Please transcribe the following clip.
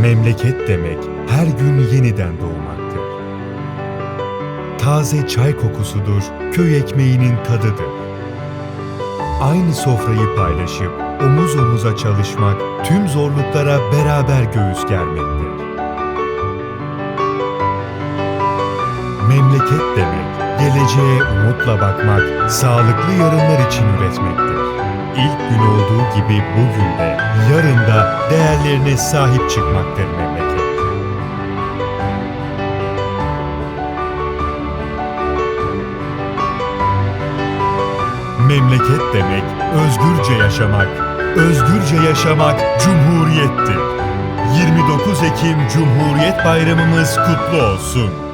Memleket demek her gün yeniden doğmaktır. Taze çay kokusudur, köy ekmeğinin tadıdır. Aynı sofrayı paylaşıp omuz omuza çalışmak tüm zorluklara beraber göğüs germektir. Memleket demek, geleceğe umutla bakmak, sağlıklı yarınlar için üretmektir. Gibi bugün de, yarın da değerlerine sahip çıkmaktır memleket. Memleket demek, özgürce yaşamak, özgürce yaşamak cumhuriyettir. 29 Ekim Cumhuriyet Bayramımız kutlu olsun.